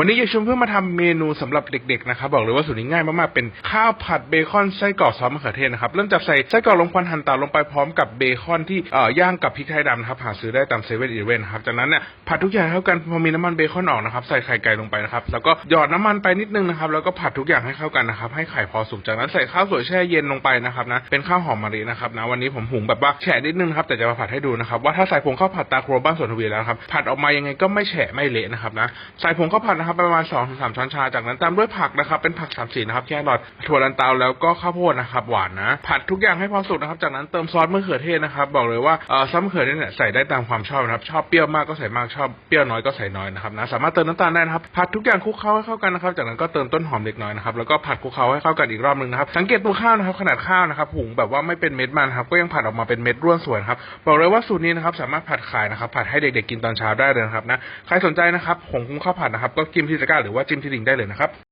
วันนี้ยากชวนเพื่อนมาทำเมนูสำหรับเด็กๆนะครับบอกเลยว่าสูตรนี้ง่ายมากๆเป็นข้าวผัดเบคอนไส้กรอกซอสมะเขือเทศนะครับเริ่มจากใส่ไส้กรอกลงควันหั่นตัดลงไปพร้อมกับเบคอนที่เอ่อย่างกับพริกไทยดำนะครับหาซื้อได้ตามเซเว่นอีเวนครับจากนั้นเนี่ยผัดทุกอย่างให้เข้ากันพอมีน้ำมันเบคอนออกนะครับใส่ไข่ไก่ลงไปนะครับแล้วก็หยอดน้ำมันไปนิดนึงนะครับแล้วก็ผัดทุกอย่างให้เข้ากันนะครับให้ไข่พอสุกจากนั้นใส่ข้าวสวยแช่เย็นลงไปนะครับนะเป็นข้าวหอมมะลินะครับนะวันนี้ผมหุงแบบว่าแฉะนิดนึงครับแต่จะมาผัดให้ดูนะครับว่าถ้าใส่ผงข้าวผัดตาครัวบ้านสวนทวีแล้วครับผัดออกมายังไงก็ไม่แฉะไม่เละนะครับนะใส่ผงข้าวผัดนะครับประมาณ2อถึงสช้อนชาจากนั้นตามด้วยผักนะครับเป็นผักสามสีนะครับแครอทถั่วลันเตาแล้วก็ข้าวโพดนะครับหวานนะผัดทุกอย่างให้พอสุกนะครับ จากนั้นเติมซอสมะเขือเทศนะครับ บอกเลยว่าเออซอสมะเขือเทศเนี่ยใส่ได้ตามความชอบนะครับ ชอบเปรี้ยวมากก็ใส่มากชอบเปรี้ยวน้อยก็ใส่น้อยนะครับนะสามารถเติมน้ำตาลได้นะครับผัดทุกอย่างคลุกเคล้าให้เข้ากันนะครับ จากนั้นก็เติมต้นหอมเล็กน้อยนะครับแล้วก็ผัดคลุกเคล้าให้เข้ากันอีกรอบหนึ่งนะครับสังเกตตัวข้าวนะครับขนาดข้าวนะครับหุงแบบว่าไม่เป็นเม็ดมันครับก็ยังผัดออกมาเป็นเม็ดร่วนสวยครับบอกเลยว่าสูตรนี้นะครับสามารถผัดขายนะครับผัดให้เด็กๆกินตอนเช้าได้เลยนะครับนะใครสนใจนะครับผงคุ้งข้าวผัดนะครับก็จิ้มที่ตะกร้าหรือว่าจิ้มที่ลิงได้เลยนะครับ